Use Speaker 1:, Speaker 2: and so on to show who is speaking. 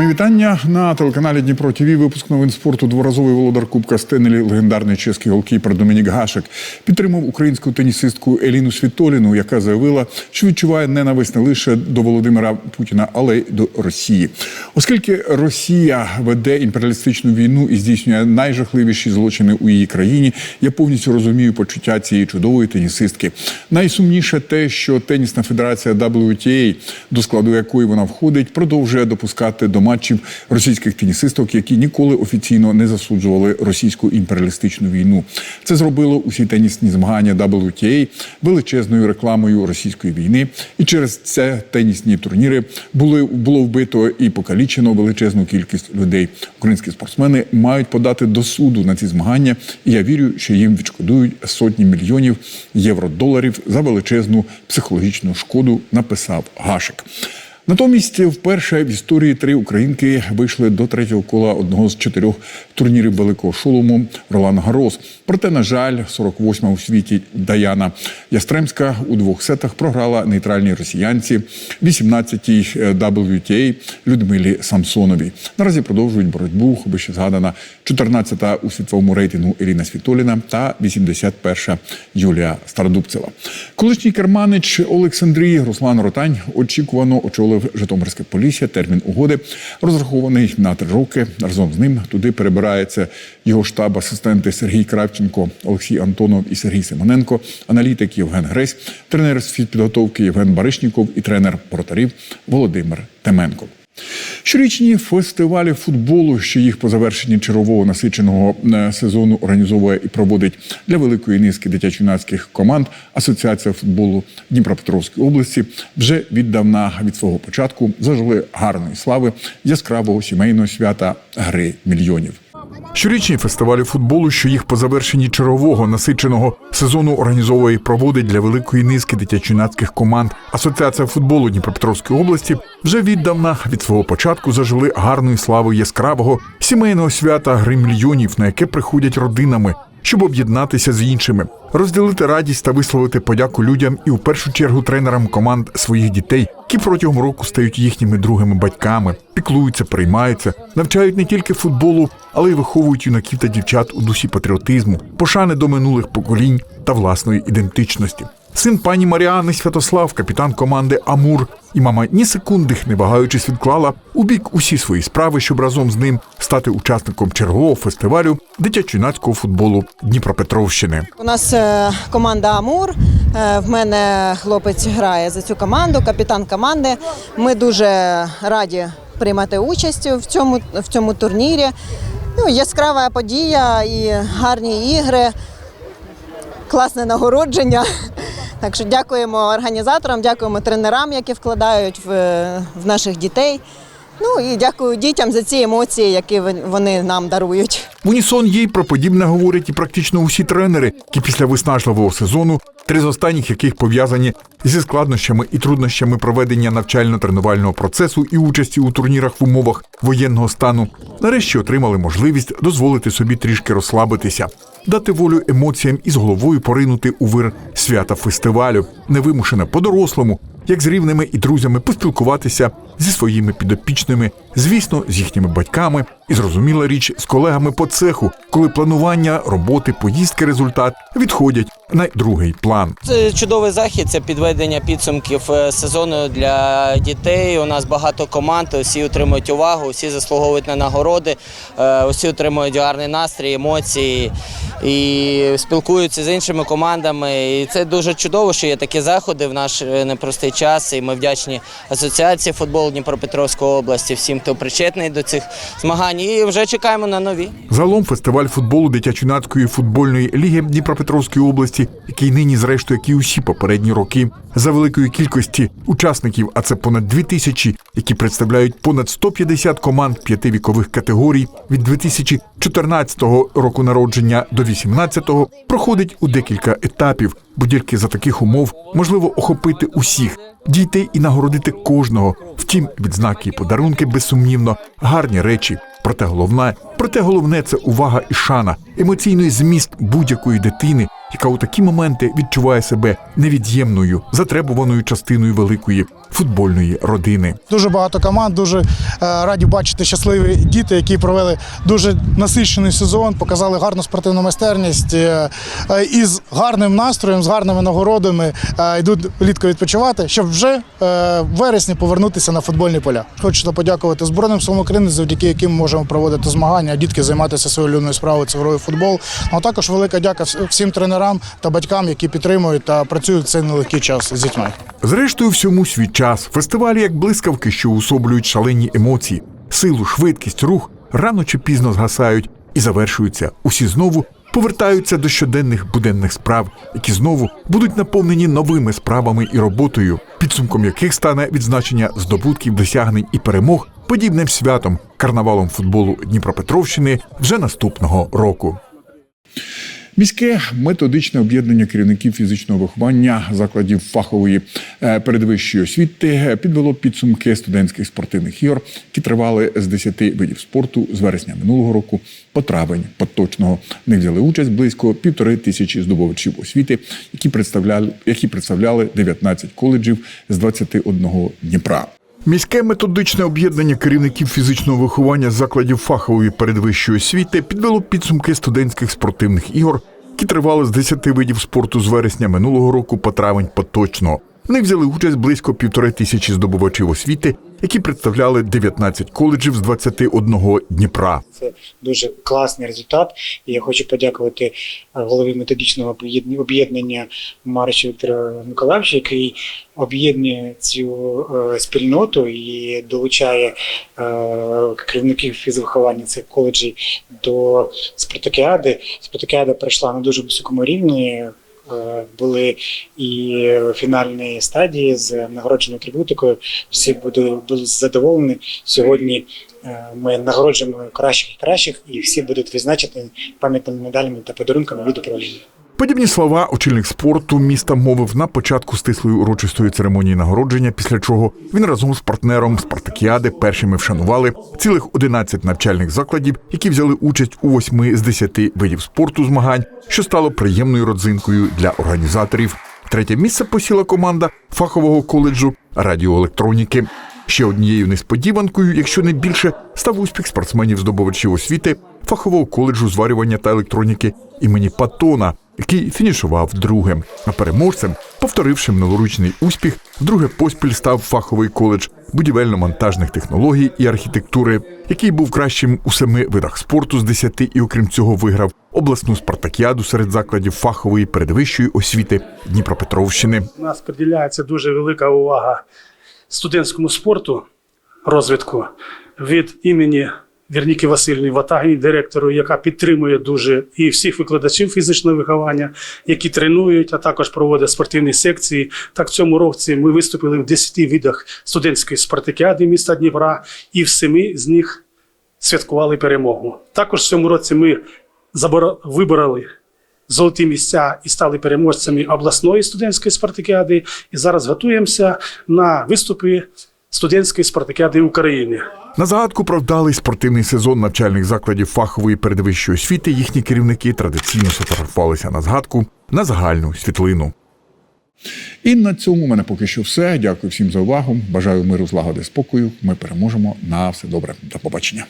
Speaker 1: Мої вітання на телеканалі Дніпро ТВ. Випуск новин спорту. Дворазовий володар Кубка Стенелі, легендарний чеський голкіпер Домінік Гашек, підтримав українську тенісистку Еліну Світоліну, яка заявила, що відчуває ненависть не лише до Володимира Путіна, але й до Росії. Оскільки Росія веде імперіалістичну війну і здійснює найжахливіші злочини у її країні, я повністю розумію почуття цієї чудової тенісистки. Найсумніше те, що тенісна федерація WTA, до складу якої вона входить, продовжує допускати до матчів російських тенісисток, які ніколи офіційно не засуджували російську імперіалістичну війну. Це зробило усі тенісні змагання WTA величезною рекламою російської війни, і через це тенісні турніри були було вбито і покалічено величезну кількість людей. Українські спортсмени мають подати до суду на ці змагання, і я вірю, що їм відшкодують сотні мільйонів євро-доларів за величезну психологічну шкоду. Написав Гашик. Натомість, вперше в історії три українки вийшли до третього кола одного з чотирьох турнірів великого шолому Ролан Гарос. Проте, на жаль, 48-ма у світі Даяна Ястремська у двох сетах програла нейтральній росіянці 18-й WTA Людмилі Самсоновій. Наразі продовжують боротьбу вище згадана 14-та у світовому рейтингу Еліна Світоліна та 81-ша Юлія Стародубцева. Колишній керманич Олександрії Руслан Ротань очікувано очолив Житомирське Полісся. Термін угоди розрахований на три роки. Разом з ним туди перебирається його штаб асистенти Сергій Кравченко, Олексій Антонов і Сергій Симоненко, аналітик Євген Гресь, тренер з підготовки Євген Баришніков і тренер портарів Володимир Теменко. Щорічні фестивалі футболу, що їх по завершенні чергового насиченого е, сезону організовує і проводить для великої низки дитячо-юнацьких команд Асоціація футболу Дніпропетровської області, вже віддавна від свого початку зажили гарної слави яскравого сімейного свята гри мільйонів. Щорічні фестивалі футболу, що їх по завершенні чергового насиченого сезону організовує і проводить для великої низки дитячо-юнацьких команд. Асоціація футболу Дніпропетровської області, вже віддавна від свого початку зажили гарною славою яскравого сімейного свята гри мільйонів, на яке приходять родинами, щоб об'єднатися з іншими, розділити радість та висловити подяку людям і в першу чергу тренерам команд своїх дітей, які протягом року стають їхніми другими батьками, піклуються, приймаються, навчають не тільки футболу, але й виховують юнаків та дівчат у дусі патріотизму, пошани до минулих поколінь та власної ідентичності. Син пані Маріани Святослав, капітан команди Амур, і мама ні секунди, не вагаючись, відклала у бік усі свої справи, щоб разом з ним стати учасником чергового фестивалю дитячо-юнацького футболу Дніпропетровщини.
Speaker 2: У нас е, команда Амур. Е, В мене хлопець грає за цю команду, капітан команди. Ми дуже раді приймати участь в цьому, в цьому турнірі. Ну, яскрава подія і гарні ігри, класне нагородження. Так що дякуємо організаторам, дякуємо тренерам, які вкладають в, в наших дітей. Ну і дякую дітям за ці емоції, які вони нам дарують.
Speaker 1: В унісон їй про подібне говорять і практично усі тренери, які після виснажливого сезону, три з останніх яких пов'язані зі складнощами і труднощами проведення навчально-тренувального процесу і участі у турнірах в умовах воєнного стану, нарешті отримали можливість дозволити собі трішки розслабитися, дати волю емоціям і з головою поринути у вир свята фестивалю, невимушено по-дорослому, як з рівними і друзями поспілкуватися зі своїми підопічними, звісно, з їхніми батьками. І зрозуміла річ з колегами по цеху, коли планування, роботи, поїздки, результат відходять на другий план.
Speaker 3: Це чудовий захід, це підведення підсумків е, сезону для дітей. У нас багато команд, усі отримують увагу, усі заслуговують на нагороди, е, усі отримують гарний настрій, емоції і спілкуються з іншими командами. І це дуже чудово, що є такі заходи в наш е, непростий час. І ми вдячні асоціації футболу Дніпропетровської області, всім, хто причетний до цих змагань. І вже чекаємо на нові.
Speaker 1: Загалом фестиваль футболу дитячо-юнацької футбольної ліги Дніпропетровської області, який нині, зрештою, як і усі попередні роки, за великої кількості учасників, а це понад дві тисячі, які представляють понад 150 команд п'яти вікових категорій від 2014 року народження до 18-го, проходить у декілька етапів, бо тільки за таких умов можливо охопити усіх, дійти і нагородити кожного. Втім, відзнаки і подарунки безсумнівно гарні речі. Проте головне, проте головне це увага і шана, емоційний зміст будь-якої дитини, яка у такі моменти відчуває себе невід'ємною, затребуваною частиною великої футбольної родини.
Speaker 4: Дуже багато команд, дуже е, раді бачити щасливі діти, які провели дуже насичений сезон, показали гарну спортивну майстерність е, е, і з гарним настроєм, з гарними нагородами йдуть влітку відпочивати, щоб вже в вересні повернутися на футбольні поля. Хочу подякувати Збройним силам України, завдяки яким ми можемо проводити змагання, а дітки займатися своєю улюбленою справою це грою футбол. Ну, А також велика дяка всім тренерам та батькам, які підтримують та працюють в цей нелегкий час з дітьми.
Speaker 1: Зрештою, всьому свій час. Фестивалі як блискавки, що усоблюють шалені емоції, силу, швидкість, рух рано чи пізно згасають і завершуються. Усі знову повертаються до щоденних буденних справ, які знову будуть наповнені новими справами і роботою, підсумком яких стане відзначення здобутків, досягнень і перемог подібним святом карнавалом футболу Дніпропетровщини вже наступного року. Міське методичне об'єднання керівників фізичного виховання закладів фахової е, передвищої освіти підвело підсумки студентських спортивних ігор, які тривали з 10 видів спорту з вересня минулого року по травень поточного. В них взяли участь близько півтори тисячі здобувачів освіти, які представляли, які представляли 19 коледжів з 21 Дніпра. Міське методичне об'єднання керівників фізичного виховання закладів фахової передвищої освіти підвело підсумки студентських спортивних ігор, які тривали з 10 видів спорту з вересня минулого року по травень поточно. В них взяли участь близько півтори тисячі здобувачів освіти, які представляли 19 коледжів з 21 Дніпра.
Speaker 5: Це дуже класний результат. І я хочу подякувати е, голові методичного об'єднання Маричу Віктору Миколаївичу, який об'єднує цю е, спільноту і долучає е, керівників фізвиховання цих коледжів до спартакіади. Спартакіада пройшла на дуже високому рівні. Е, Були і фінальні стадії з нагородженою атрибутикою. Всі були задоволені. Сьогодні Е, Ми нагороджуємо кращих і кращих, і всі будуть відзначені пам'ятними медалями та подарунками від управління.
Speaker 1: Подібні слова очільник спорту міста мовив на початку стислої урочистої церемонії нагородження, після чого він разом з партнером Спартакіади першими вшанували цілих 11 навчальних закладів, які взяли участь у восьми з 10 видів спорту змагань, що стало приємною родзинкою для організаторів. Третє місце посіла команда фахового коледжу радіоелектроніки. Ще однією несподіванкою, якщо не більше, став успіх спортсменів-здобувачів освіти фахового коледжу зварювання та електроніки імені Патона, який фінішував другим. А переможцем, повторивши минулорічний успіх, вдруге поспіль став фаховий коледж будівельно-монтажних технологій і архітектури, який був кращим у семи видах спорту з десяти і, окрім цього, виграв обласну спартакіаду серед закладів фахової передвищої освіти Дніпропетровщини.
Speaker 6: У нас приділяється дуже велика увага студентському спорту, розвитку від імені Вірніки Васильівни Ватагіні, директору, яка підтримує дуже і всіх викладачів фізичного виховання, які тренують, а також проводять спортивні секції. Так, в цьому році ми виступили в 10 видах студентської спартакіади міста Дніпра, і в семи з них святкували перемогу. Також в цьому році ми вибороли золоті місця і стали переможцями обласної студентської спартакіади. І зараз готуємося на виступи студентської спартакіади України.
Speaker 1: На загадку про вдалий спортивний сезон навчальних закладів фахової передвищої освіти їхні керівники традиційно сфотографувалися на згадку на загальну світлину. І на цьому в мене поки що все. Дякую всім за увагу. Бажаю миру, злагоди, спокою. Ми переможемо. На все добре. До побачення.